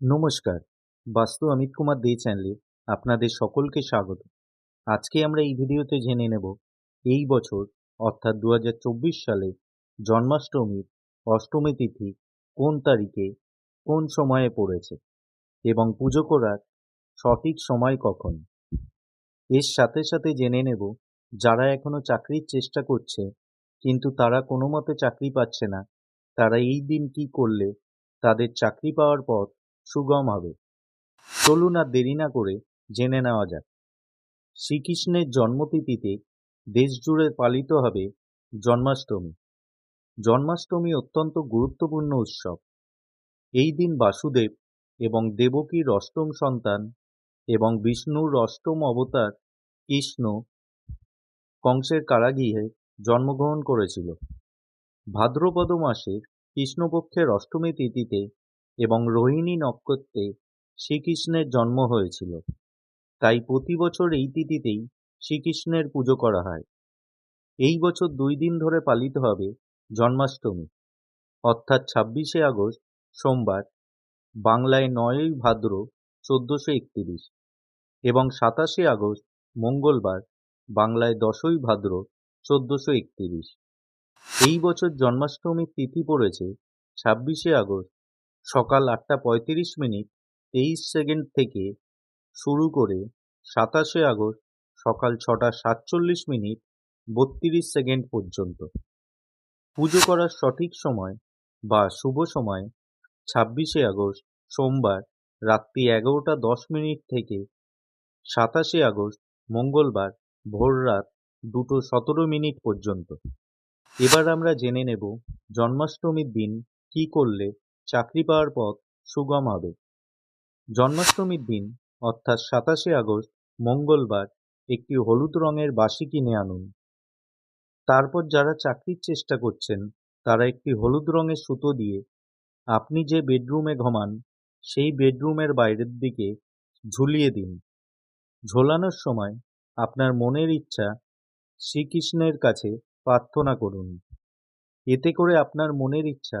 নমস্কার। বাস্তু অমিত কুমার দে চ্যানেলে আপনাদের সকলকে স্বাগত। আজকে আমরা এই ভিডিওতে জেনে নেব, এই বছর অর্থাৎ দু হাজার চব্বিশ সালে জন্মাষ্টমীর অষ্টমী তিথি কোন তারিখে, কোন সময়ে পড়েছে এবং পুজো করার সঠিক সময় কখন? এর সাথে সাথে জেনে নেব, যারা এখনও চাকরির চেষ্টা করছে কিন্তু তারা কোনো মতে চাকরি পাচ্ছে না, তারা এই দিন কি করলে তাদের চাকরি পাওয়ার পথ সুগম হবে। চলুন আর দেরি না করে জেনে নেওয়া যাক। শ্রীকৃষ্ণের জন্মতিথিতে দেশ জুড়ে পালিত হবে জন্মাষ্টমী। জন্মাষ্টমী অত্যন্ত গুরুত্বপূর্ণ উৎসব। এই দিন বাসুদেব এবং দেবকীর অষ্টম সন্তান এবং বিষ্ণুর অষ্টম অবতার কৃষ্ণ কংসের কারাগৃহে জন্মগ্রহণ করেছিল। ভাদ্রপদ মাসের কৃষ্ণপক্ষের অষ্টমী তিথিতে এবং রোহিণী নক্ষত্রে শ্রীকৃষ্ণের জন্ম হয়েছিল। তাই প্রতি বছর এই তিথিতেই শ্রীকৃষ্ণের পুজো করা হয়। এই বছর দুই দিন ধরে পালিত হবে জন্মাষ্টমী। অর্থাৎ ছাব্বিশে আগস্ট, সোমবার, বাংলায় নয়ই ভাদ্র, চোদ্দোশো একতিরিশ এবং সাতাশে আগস্ট, মঙ্গলবার, বাংলায় দশই ভাদ্র, চোদ্দোশো একতিরিশ। এই বছর জন্মাষ্টমীর তিথি পড়েছে ছাব্বিশে আগস্ট সকাল আটটা পঁয়ত্রিশ মিনিট তেইশ সেকেন্ড থেকে শুরু করে সাতাশে আগস্ট সকাল ছটা সাতচল্লিশ মিনিট বত্রিশ সেকেন্ড পর্যন্ত। পুজো করার সঠিক সময় বা শুভ সময় ছাব্বিশে আগস্ট সোমবার রাত্রি এগারোটা দশ মিনিট থেকে সাতাশে আগস্ট মঙ্গলবার ভোররাত দুটো সতেরো মিনিট পর্যন্ত। এবার আমরা জেনে নেব জন্মাষ্টমীর দিন কি করলে চাকরি পাওয়ার পথ সুগম হবে। জন্মাষ্টমীর দিন, অর্থাৎ সাতাশে আগস্ট, মঙ্গলবার, একটি হলুদ রঙের বাসি কিনে আনুন। তারপর যারা চাকরির চেষ্টা করছেন, তারা একটি হলুদ রঙের সুতো দিয়ে আপনি যে বেডরুমে ঘমান, সেই বেডরুমের বাইরের দিকে ঝুলিয়ে দিন। ঝোলানোর সময় আপনার মনের ইচ্ছা শ্রীকৃষ্ণের কাছে প্রার্থনা করুন। এতে করে আপনার মনের ইচ্ছা